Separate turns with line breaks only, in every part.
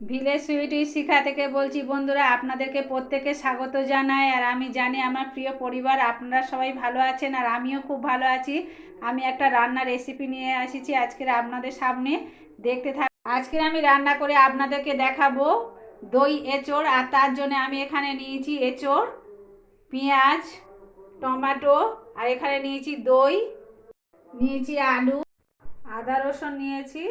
Village Sweety শিখা থেকে বলছি, বন্ধুরা, আপনাদেরকে প্রত্যেকে স্বাগত জানাই। আর আমি জানি আমার প্রিয় পরিবার, আপনারা সবাই ভালো আছেন আর আমিও খুব ভালো আছি। আমি একটা রান্নার রেসিপি নিয়ে এসেছি আজকের আপনাদের সামনে। দেখতে থাক আজকের আমি রান্না করে আপনাদেরকে দেখাবো দই, এঁচড়, আর তার জন্য আমি এখানে নিয়েছি এঁচড়, পেঁয়াজ, টমেটো, আর এখানে নিয়েছি দই, নিয়েছি আলু, আদা রসুন নিয়েছি।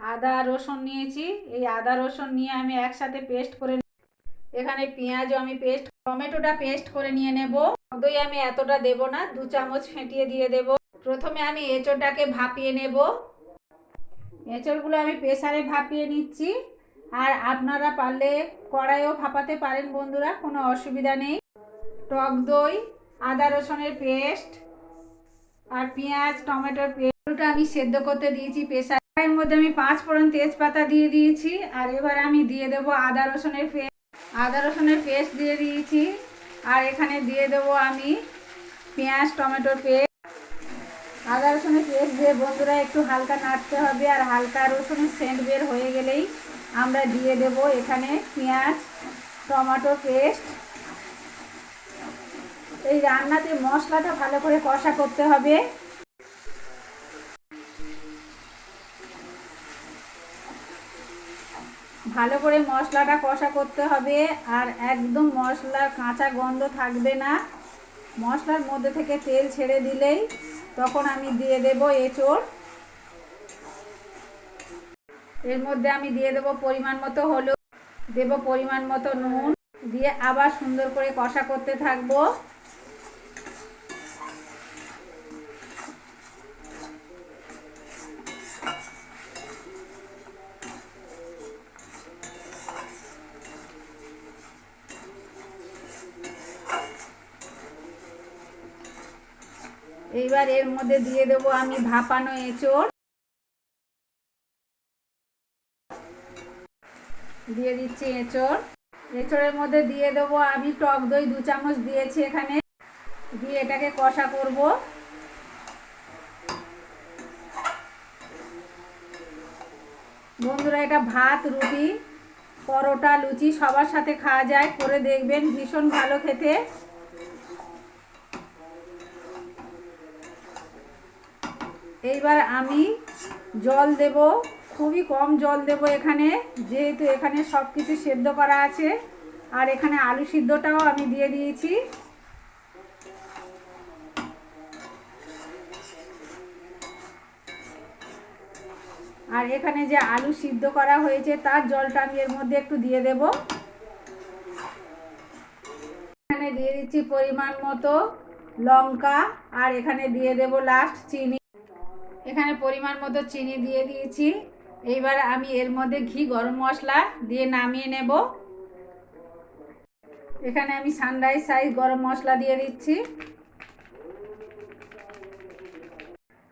আদা, রসুন নিয়েছি। এই আদা, রসুন নিয়ে আমি একসাথে পেস্ট করে এখানে পেঁয়াজও আমি পেস্ট, টমেটোটা পেস্ট করে নিয়ে নেব। দই আমি এতটা দেব না, দু চামচ ফেটিয়ে দিয়ে দেব। প্রথমে আমি এঁচড়টাকে ভাপিয়ে নেব। এঁচড়গুলো আমি প্রেসারে ভাপিয়ে নিচ্ছি। আর আপনারা পারলে কড়াইও ভাপাতে পারেন বন্ধুরা, কোনো অসুবিধা নেই। টক দই, আদা, রসুনের পেস্ট আর পেঁয়াজ, টমেটোর পেস্টটা আমি সেদ্ধ করতে দিয়েছি প্রেসার এর মধ্যে আমি পাঁচ ফোড়ন তেজপাতা দিয়ে দিয়েছি, আর এবার আমি দিয়ে দেব আদা রসুনের পেস্ট। আদা রসুনের পেস্ট দিয়ে দিয়েছি, আর এখানে দিয়ে দেব আমি পেঁয়াজ, টমেটোর পেস্ট। আদা রসুনের পেস্ট দিয়ে বন্ধুরা একটু হালকা নাড়তে হবে, আর হালকা রসুনের সেন্ট বের হয়ে গেলেই আমরা দিয়ে দেব এখানে পেঁয়াজ টমেটো পেস্ট। এই রান্নাতে মশলাটা ভালো করে কষা করতে হবে। ভালো করে মশলাটা কষা করতে হবে আর একদম মশলার কাঁচা গন্ধ থাকবে না। মশলার মধ্যে থেকে তেল ছেড়ে দিলেই তখন আমি দিয়ে দেব এঁচড়। এর মধ্যে আমি দিয়ে দেব পরিমাণ মতো হলুদ, দেব পরিমাণ মতো নুন, দিয়ে আবার সুন্দর করে কষা করতে থাকব। এইবার এর মধ্যে দিয়ে দেবো আমি ভাপানো এঁচড়। দিয়ে দিচ্ছি এঁচড়। এঁচড়ের মধ্যে দিয়ে দেবো আমি টক দই দু চামচ দিয়েছি এখানে। দিয়ে এটাকে কষা করব। বন্ধুরা, এটা ভাত, রুটি, পরোটা, লুচি সবার সাথে খাওয়া যায়। করে দেখবেন ভীষণ ভালো খেতে। এইবার আমি জল দেব, খুবই কম জল দেব এখানে, যেহেতু এখানে সব কিছু সেদ্ধ করা আছে। আর এখানে আলু সিদ্ধটাও আমি দিয়ে দিয়েছি। আর এখানে যে আলু সিদ্ধ করা হয়েছে, তার জলটা আমি এর মধ্যে একটু দিয়ে দেব। এখানে দিয়ে দিচ্ছি পরিমাণ মতো লঙ্কা, আর এখানে দিয়ে দেব লাস্ট চিনি। এখানে পরিমাণ মতো চিনি দিয়ে দিয়েছি। এইবার আমি এর মধ্যে ঘি, গরম মশলা দিয়ে নামিয়ে নেব। এখানে আমি সানরাইজ সাইজ গরম মশলা দিয়ে দিচ্ছি।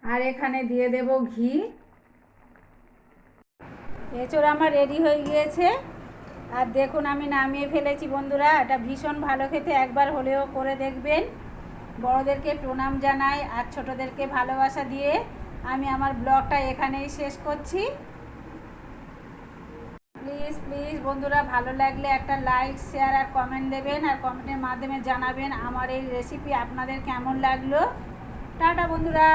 আর এখানে দিয়ে দেব ঘি। এঁচড় আমার রেডি হয়ে গিয়েছে। আর দেখুন, আমি নামিয়ে ফেলেছি বন্ধুরা। এটা ভীষণ ভালো খেতে। একবার হলেও করে দেখবেন। বড়োদেরকে প্রণাম জানাই আর ছোটোদেরকে ভালোবাসা দিয়ে। আমি আমার ব্লগটা এখানেই শেষ করছি। প্লিজ প্লিজ বন্ধুরা, ভালো লাগলে একটা লাইক শেয়ার আর কমেন্ট দেবেন আর কমেন্টের মাধ্যমে জানাবেন আমার এই রেসিপি আপনাদের কেমন লাগল। টাটা, বন্ধুরা।